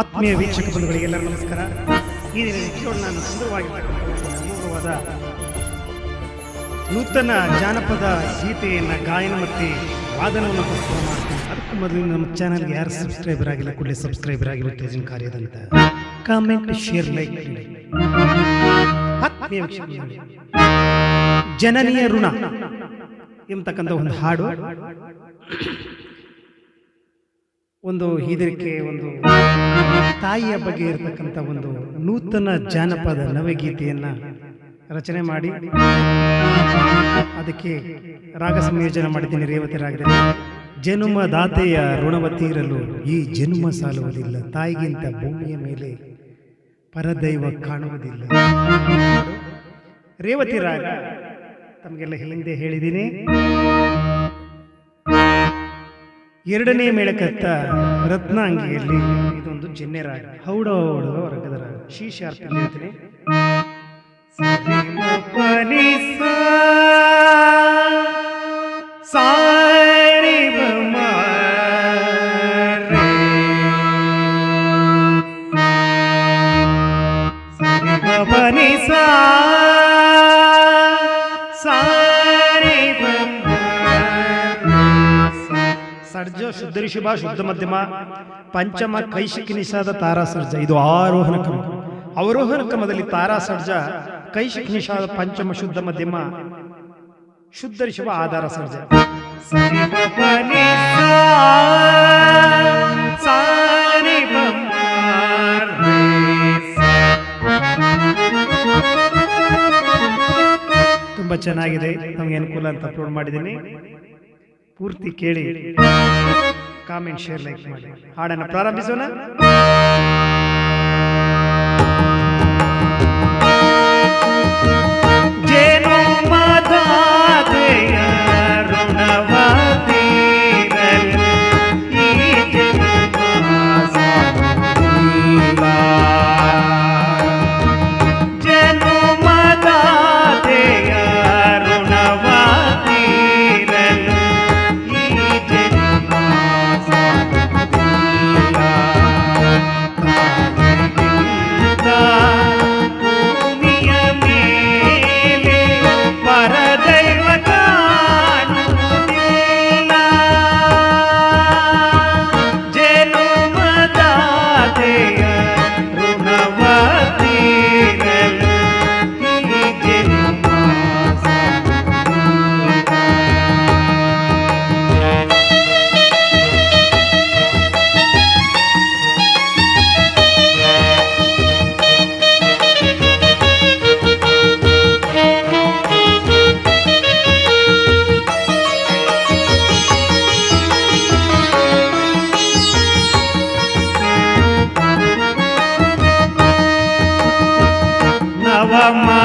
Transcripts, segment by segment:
ಆತ್ಮೀಯ ವೀಕ್ಷಕ ಬಂಧುಗಳಿಗೆಲ್ಲರೂ ನಮಸ್ಕಾರ. ಈ ದಿನ ನಾನು ಸುಂದರವಾಗಿರ್ತಕ್ಕಂಥ ಅಮೋಘವಾದ ನೂತನ ಜಾನಪದ ಗೀತೆಯನ್ನು ಗಾಯನ ಮತ್ತು ವಾದನವನ್ನು ಪ್ರಸ್ತುತ ಮಾಡ್ತೀನಿ. ಅದಕ್ಕೂ ಮೊದಲು ನಮ್ಮ ಚಾನಲ್ಗೆ ಯಾರು ಸಬ್ಸ್ಕ್ರೈಬರ್ ಆಗಿಲ್ಲ, ಕೂಡಲೇ ಸಬ್ಸ್ಕ್ರೈಬರ್ ಆಗಿ ಉತ್ತೇಜನ ಕಾರ್ಯದಂತ ಕಾಮೆಂಟ್ ಶೇರ್ ಲೈಕ್ ಆತ್ಮೀಯ ಜನನೀಯ ಋಣ ಎಂಬತಕ್ಕಂಥ ಒಂದು ಹಾಡು. ಒಂದು ಹೀದರಿಕೆ ಒಂದು ತಾಯಿಯ ಬಗ್ಗೆ ಇರತಕ್ಕಂಥ ಒಂದು ನೂತನ ಜಾನಪದ ನವಗೀತೆಯನ್ನು ರಚನೆ ಮಾಡಿ ಅದಕ್ಕೆ ರಾಗ ಸಂಯೋಜನೆ ಮಾಡಿದ್ದೀನಿ ರೇವತಿ ರಾಗದಲ್ಲಿ. ಜನುಮದಾತೆಯ ಋಣವ ತೀರಲು ಈ ಜನ್ಮ ಸಾಲುವುದಿಲ್ಲ. ತಾಯಿಗಿಂತ ಭೂಮಿಯ ಮೇಲೆ ಪರದೈವ ಕಾಣುವುದಿಲ್ಲ. ರೇವತಿ ರಾಗ ತಮಗೆಲ್ಲ ಹಿಂದೆ ಹೇಳಿದ್ದೀನಿ. ಎರಡನೇ ಮೇಳಕತ್ತ ರತ್ನ ಅಂಗಿಯಲ್ಲಿ ಇದೊಂದು ಜನ್ಯ ರಾಗ ಹೌಡ ಹೌಡುವ ವರ್ಗದ ರಾಗ ಶೀಶಾರ್ಥ ಹೇಳ್ತೀನಿ ಸಾರಿ ಶುದ್ಧ ಋಷಭ ಶುದ್ಧ ಮಧ್ಯಮ ಪಂಚಮ ಕೈಶಿಕ ನಿಷಾದ ತಾರಾ ಸರ್ಜ ಇದು ಆರೋಹಣ ಕ್ರಮ. ಅವರೋಹಣ ಕ್ರಮದಲ್ಲಿ ತಾರಾ ಸರ್ಜ ಕೈಶಿಕ ನಿಷಾದ ಪಂಚಮ ಶುದ್ಧ ಮಧ್ಯಮ ಶುದ್ಧ ಋಷಭ ಆಧಾರ ಸರ್ಜ. ತುಂಬಾ ಚೆನ್ನಾಗಿದೆ. ನಮಗೆ ಅನುಕೂಲ ಅಂತ ಅಪ್ಲೋಡ್ ಮಾಡಿದ್ದೀನಿ. ಪೂರ್ತಿ ಕೇಳಿ. ಕಾಮೆಂಟ್ ಶೇರ್ ಲೈಕ್ ಮಾಡಿ. ಹಾಡನ್ನು ಪ್ರಾರಂಭಿಸೋಣ. ama.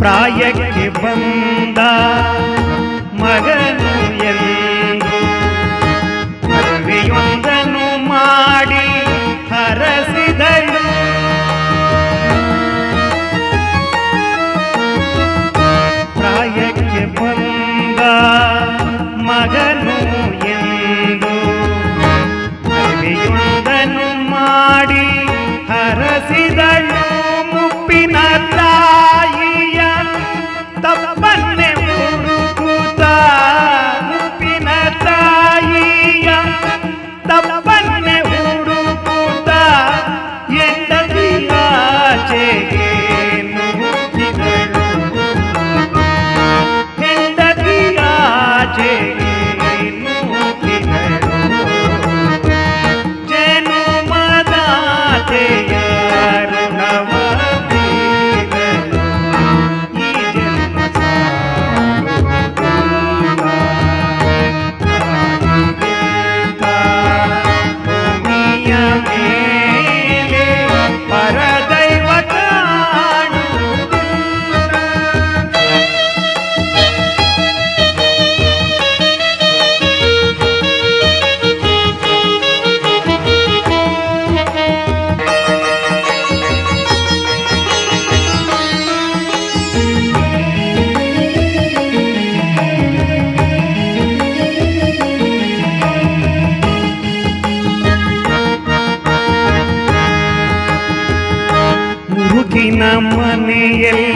ಪ್ರಾಯಕ್ಕೆ ಬಂದ ಮಗನು ಎಂದು ಮದುವೆಯೊಂದನು ಮಾಡಿ ಹರಸಿದಳು ಪ್ರಾಯಕ್ಕೆ ಬಂದ ಮಗನು மணியில்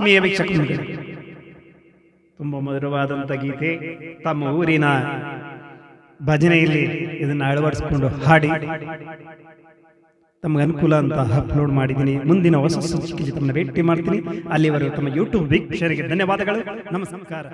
ಆತ್ಮೀಯ ವೀಕ್ಷಕರು, ತುಂಬ ಮಧುರವಾದಂಥ ಗೀತೆ ತಮ್ಮ ಊರಿನ ಭಜನೆಯಲ್ಲಿ ಇದನ್ನು ಅಳವಡಿಸಿಕೊಂಡು ಹಾಡಿ, ತಮಗೆ ಅನುಕೂಲ ಅಂತ ಅಪ್ಲೋಡ್ ಮಾಡಿದ್ದೀನಿ. ಮುಂದಿನ ಹೊಸ ಸಂಚಿಕೆಯಲ್ಲಿ ತಮ್ಮನ್ನ ಭೇಟಿ ಮಾಡ್ತೀನಿ. ಅಲ್ಲಿವರೆಗೂ ತಮ್ಮ ಯೂಟ್ಯೂಬ್ ವೀಕ್ಷಕರಿಗೆ ಧನ್ಯವಾದಗಳು. ನಮಸ್ಕಾರ.